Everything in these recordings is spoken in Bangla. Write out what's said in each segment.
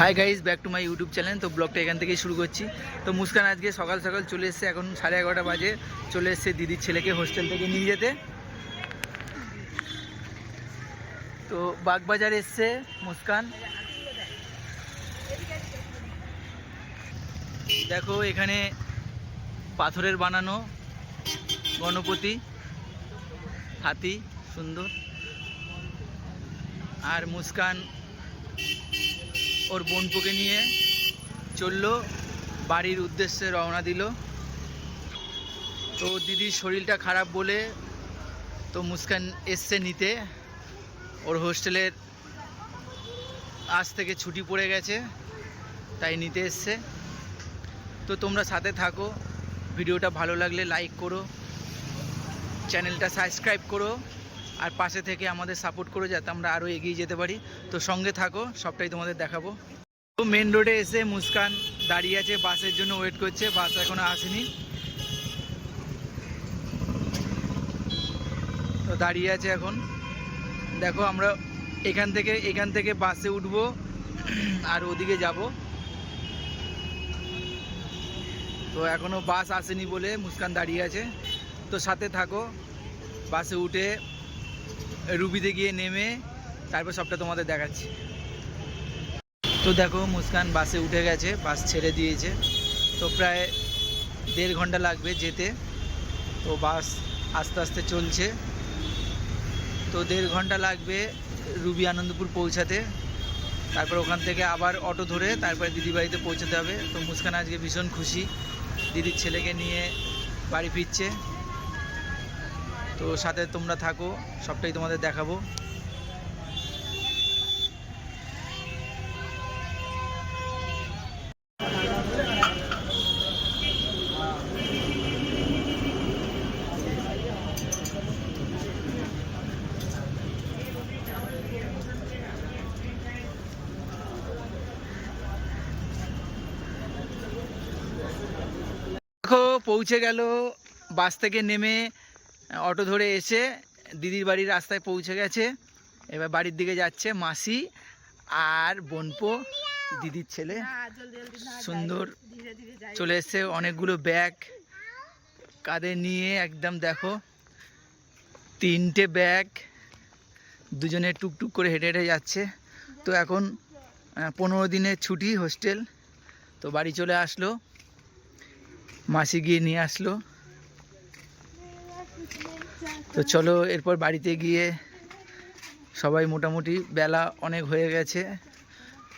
Hi guys back to my YouTube channel তো ব্লগটা এখান থেকেই শুরু করছি। তো মুস্কান আজকে সকাল সকাল চলে এসছে, এখন সাড়ে এগারোটা বাজে। চলে এসছে দিদির ছেলেকে হোস্টেল থেকে নিয়ে যেতে। তো বাগবাজার এসছে মুস্কান। দেখো, এখানে পাথরের বানানো, গণপতি, হাতি, সুন্দর। আর মুস্কান ওর বোনপুকে নিয়ে চলল, বাড়ির উদ্দেশ্যে রওনা দিল। তো দিদির শরীরটা খারাপ বলে তো মুস্কান এসছে নিতে। ওর হোস্টেলের আজ থেকে ছুটি পড়ে গেছে, তাই নিতে এসছে। তো তোমরা সাথে থাকো, ভিডিওটা ভালো লাগলে লাইক করো, চ্যানেলটা সাবস্ক্রাইব করো। আর পাশে থেকে আমাদের সাপোর্ট করো যাতে আমরা আরও এগিয়ে যেতে পারি। তো সঙ্গে থাকো, সবটাই তোমাদের দেখাবো। তো মেন রোডে এসে মুস্কান দাঁড়িয়ে আছে, বাসের জন্য ওয়েট করছে, বাস এখনও আসেনি। তো দাঁড়িয়ে আছে এখন। দেখো আমরা এখান থেকে এখান থেকে বাসে উঠবো, আর ওদিকে যাব। তো এখনও বাস আসেনি বলে মুস্কান দাঁড়িয়ে আছে। তো সাথে থাকো, বাসে উঠে রুবিতে গিয়ে নেমে তারপর সবটা তোমাদের দেখাচ্ছি। তো দেখো, মুস্কান বাসে উঠে গেছে বাস ছেড়ে দিয়েছে। তো প্রায় দেড় ঘণ্টা লাগবে যেতে। তো বাস আস্তে আস্তে চলছে। তো দেড় ঘণ্টা লাগবে রুবি আনন্দপুর পৌঁছাতে। তারপর ওখান থেকে আবার অটো ধরে তারপরে দিদি বাড়িতে পৌঁছাতে হবে। তো মুস্কান আজকে ভীষণ খুশি। দিদির ছেলেকে নিয়ে বাড়ি ফিরছে। তো সাথে তোমরা থাকো সবটাই তোমাদের দেখাবো। দেখো পৌঁছে গেল বাস থেকে নেমে অটো ধরে এসে দিদির বাড়ির রাস্তায় পৌঁছে গেছে। এবার বাড়ির দিকে যাচ্ছে মাসি আর বোনপো দিদির ছেলে। সুন্দর চলে এসছে অনেকগুলো ব্যাগ। কাঁধে নিয়ে একদম দেখো তিনটে ব্যাগ দুজনে টুকটুক করে হেঁটে হেঁটে যাচ্ছে। তো এখন পনেরো দিনের ছুটি হোস্টেল। তো বাড়ি চলে আসলো। মাসি গিয়ে নিয়ে আসলো। তো চলো এরপর বাড়িতে গিয়ে সবাই মোটামুটি বেলা অনেক হয়ে গেছে।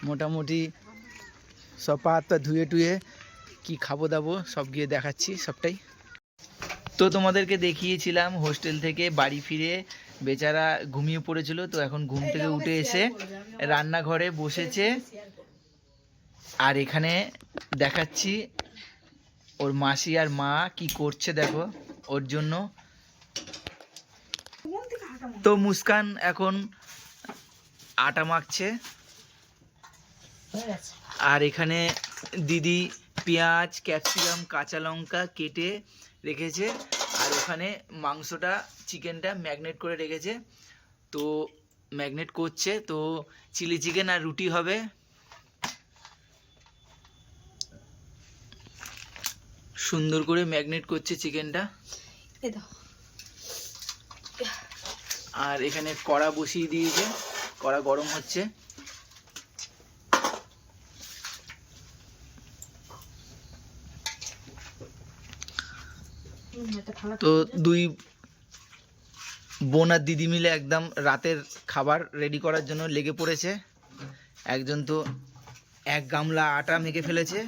মোটামুটি সব পা হাত ধুয়ে টুয়ে কি খাব দাবো সব গিয়ে দেখাচ্ছি সবটাই। তো তোমাদেরকে দেখিয়েছিলাম হোস্টেল থেকে বাড়ি ফিরে বেচারা ঘুমিয়ে পড়েছিল, তো এখন ঘুম থেকে উঠে এসে রান্নাঘরে বসেছে। আর এখানে দেখাচ্ছি ওর মাসি আর মা কি করছে দেখো, ওর জন্য তো মুস্কান এখন আটা মাখছে। আর এখানে দিদি পেঁয়াজ ক্যাপসিকাম কাঁচা লঙ্কা কেটে রেখেছে। আর ওখানে মাংসটা চিকেনটা ম্যাগনেট করে রেখেছে। তো ম্যাগনেট করছে। তো চিলি চিকেন আর রুটি হবে। সুন্দর করে ম্যাগনেট করছে চিকেনটা। আর এখানে কড়া বসিয়ে দিয়েছে কড়া গরম হচ্ছে। তো দুই বোন আর দিদি মিলে একদম রাতের খাবার রেডি করার জন্য লেগে পড়েছে। একজন তো এক গামলা আটা মেখে ফেলেছে।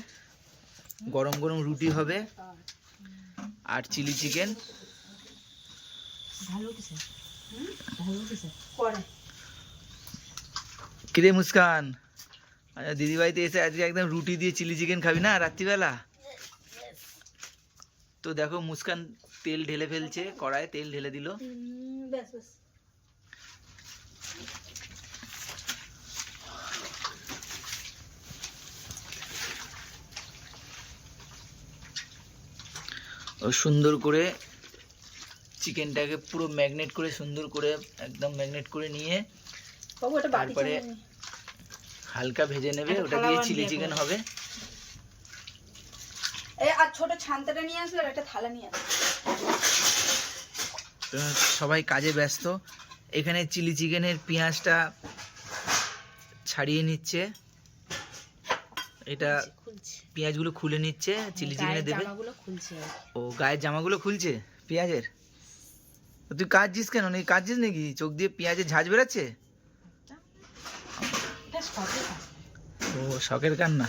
গরম গরম রুটি হবে আর চিলি চিকেন। কিরে মুস্কান? আচ্ছা দিদি বাড়িতে এসে আজকে একদম রুটি দিয়ে চিলি চিকেন খাবি না রাত্রিবেলা? তো দেখো মুস্কান তেল ঢেলে ফেলছে কড়ায় তেল ঢেলে দিল। ও সুন্দর করে চিকেনটাকে পুরো ম্যাগনেট করে সুন্দর করে একদম ম্যাগনেট করে নিয়ে তারপরে হালকা ভেজে নেবে ওটা দিয়ে চিলি চিকেন হবে। আর ছোট ছানটাটা নিয়ে আসলে একটা থালা নিয়ে সবাই কাজে ব্যস্ত। এখানে চিলি চিকেনের পেঁয়াজটা ছাড়িয়ে নিচ্ছে। এটা পেঁয়াজগুলো খুলে নিচ্ছে চিলি চিকেনে দেবে। ও গায়ের জামাগুলো খুলছে পেঁয়াজের? তুই কাঁদছিস কেন? নাকি কাঁদছিস নাকি? চোখ দিয়ে পেঁয়াজের ঝাঁজ বেরাচ্ছে? ও, শখের কান্না।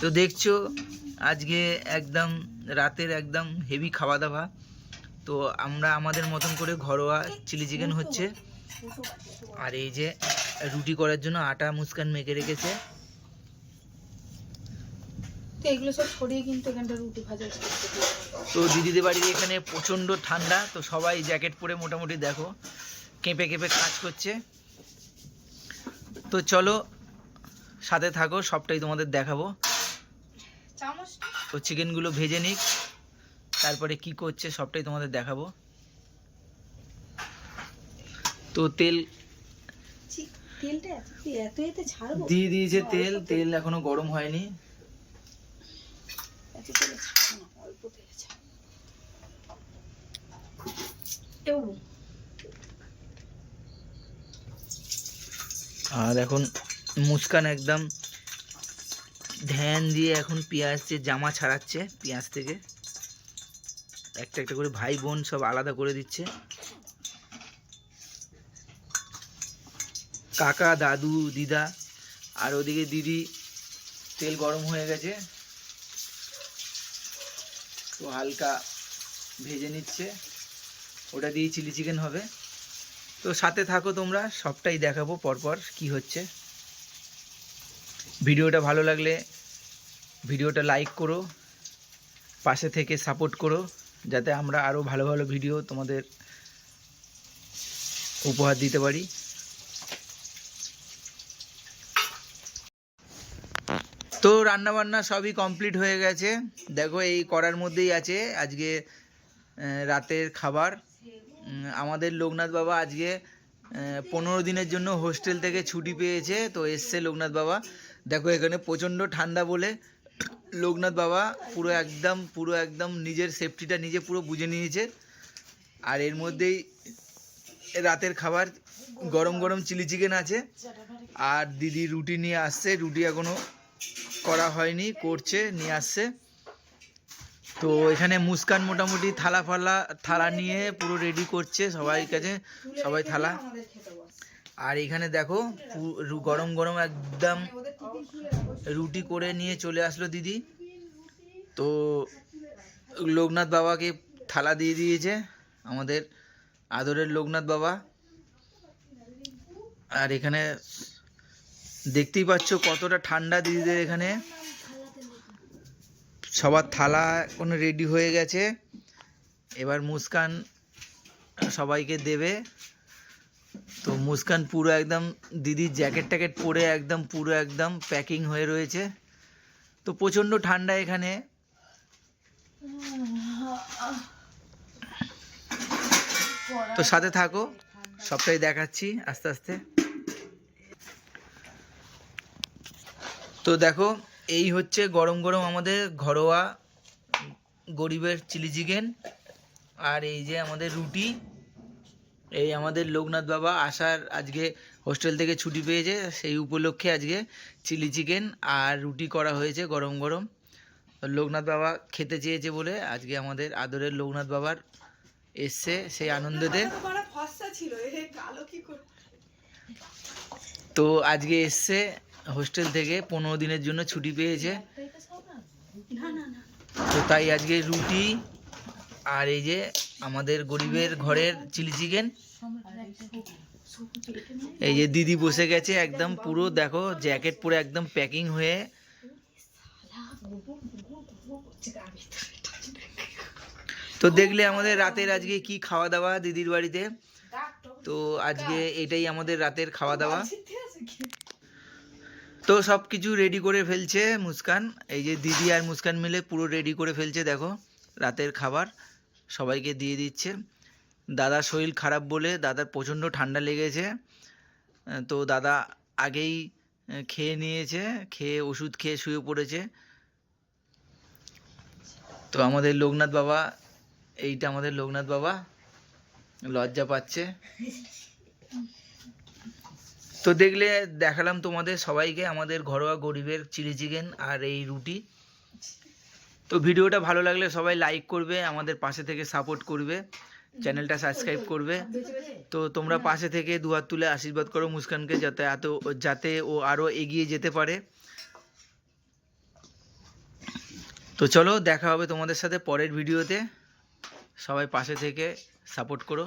তো দেখছ, আজকে একদম রাতের একদম হেভি খাওয়া দাওয়া তো আমরা আমাদের মতন করে ঘরোয়া চিলি চিকেন হচ্ছে। আর এই যে রুটি করার জন্য আটা মুস্কান মেখে রেখেছে। তো এগুলো সব ছড়িয়ে কিন্তু এখানটা রুটি ভাজা করতে দিতে হবে। তো দিদিদের বাড়ির এখানে প্রচণ্ড ঠান্ডা তো সবাই জ্যাকেট পরে মোটামুটি দেখো কেঁপে কেঁপে কাজ করছে। তো চলো সাথে থাকো সবটাই তোমাদের দেখাবো। তো চিকেনগুলো ভেজে নিক তারপরে কি করছে সবটাই তোমাদের দেখাবো। তো তেল তেলটা এত এত এতে ছাড়বো? দিয়ে দিয়েছে তেল তেল এখনও গরম হয়নি। আর এখন মুস্কান একদম ধ্যান দিয়ে এখন পেঁয়াজের জামা ছাড়াচ্ছে পেঁয়াজ থেকে। একটা একটা করে ভাই বোন সব আলাদা করে দিচ্ছে। কাকা, দাদু, দিদা আর ওদিকে দিদি তেল গরম হয়ে গেছে। তো হালকা ভেজে নিচ্ছে। ওটা দিয়ে চিলি চিকেন হবে। তো সাথে থাকো তোমরা, সবটাই দেখাবো পরপর কি হচ্ছে। ভিডিওটা ভালো লাগলে ভিডিওটা লাইক করো, পাশে থেকে সাপোর্ট করো, যাতে আমরা আরও ভালো ভালো ভিডিও তোমাদের উপহার দিতে পারি। তো রান্না বান্না সবই কমপ্লিট হয়ে গেছে। দেখো এই করার মধ্যেই আছে আজকে রাতের খাবার। আমাদের লোকনাথ বাবা আজকে পনেরো দিনের জন্য হোস্টেল থেকে ছুটি পেয়েছে, তো এসছে লোকনাথ বাবা। দেখো এখানে প্রচণ্ড ঠান্ডা বলে লোকনাথ বাবা পুরো একদম পুরো একদম নিজের সেফটিটা নিজে পুরো বুঝে নিয়েছে। আর এর মধ্যেই রাতের খাবার, গরম গরম চিলি চিকেন আছে। আর দিদি রুটি নিয়ে আসছে, রুটি এখনও করা হয়নি, করছে, নিয়ে আসছে। তো এখানে মুস্কান মোটামুটি থালা ফালা, থালা নিয়ে পুরো রেডি করছে সবাই কাছে, সবাই থালা। আর এখানে দেখো গরম গরম একদম রুটি করে নিয়ে চলে আসলো দিদি। তো লোকনাথ বাবাকে থালা দিয়ে দিয়েছে, আমাদের আদরের লোকনাথ বাবা। আর এখানে দেখতেই পাচ্ছ কতটা ঠান্ডা দিদিদের এখানে। সবার থালা কোনো রেডি হয়ে গেছে। এবার মুস্কান সবাইকে দেবে। তো মুস্কান পুরো একদম দিদির জ্যাকেট ট্যাকেট পরে একদম পুরো একদম প্যাকিং হয়ে রয়েছে। তো প্রচণ্ড ঠান্ডা এখানে। তো সাথে থাকো, সবটাই দেখাচ্ছি আস্তে আস্তে। তো দেখো এই হচ্ছে গরম গরম আমাদের ঘরোয়া গরিবের চিলি চিকেন আর এই যে আমাদের রুটি এই আমাদের লোকনাথ বাবা আসার আজকে হোস্টেল থেকে ছুটি পেয়েছে সেই উপলক্ষে আজকে চিলি চিকেন আর রুটি করা হয়েছে গরম গরম। লোকনাথ বাবা খেতে চেয়েছে বলে আজকে আমাদের আদরের লোকনাথ বাবার এসছে সেই আনন্দতে। তো আজকে এসছে হোস্টেল থেকে পনেরো দিনের জন্য ছুটি পেয়েছে। তো তাই আজকে রুটি আর এই যে আমাদের গরিবের ঘরের চিলি চিকেন। এই যে দিদি বসে গেছে একদম পুরো দেখো জ্যাকেট পরে একদম প্যাকিং হয়ে। তো দেখলে আমাদের রাতের আজকে কি খাওয়া দাওয়া দিদির বাড়িতে? তো আজকে এটাই আমাদের রাতের খাওয়া দাওয়া। তো সব কিছু রেডি করে ফেলছে মুস্কান। এই যে দিদি আর মুস্কান মিলে পুরো রেডি করে ফেলছে, দেখো, রাতের খাবার সবাইকে দিয়ে দিচ্ছে। দাদার শরীর খারাপ বলে দাদার প্রচণ্ড ঠান্ডা লেগেছে। তো দাদা আগেই খেয়ে নিয়েছে, খেয়ে ওষুধ খেয়ে শুয়ে পড়েছে। তো আমাদের লোকনাথ বাবা, এইটা আমাদের লোকনাথ বাবা লজ্জা পাচ্ছে। তো দেখলে দেখালাম তোমাদের সবাইকে আমাদের ঘরোয়া গরিবের চিলি চিকেন আর এই রুটি। তো ভিডিওটা ভালো লাগলে সবাই লাইক করবে, আমাদের পাশে থেকে সাপোর্ট করবে, চ্যানেলটা সাবস্ক্রাইব করবে। তো তোমরা পাশে থেকে দুহাত তুলে আশীর্বাদ করো মুস্কানকে যাতে এত, যাতে ও আরও এগিয়ে যেতে পারে। তো চলো দেখা হবে তোমাদের সাথে পরের ভিডিওতে। সবাই পাশে থেকে সাপোর্ট করো।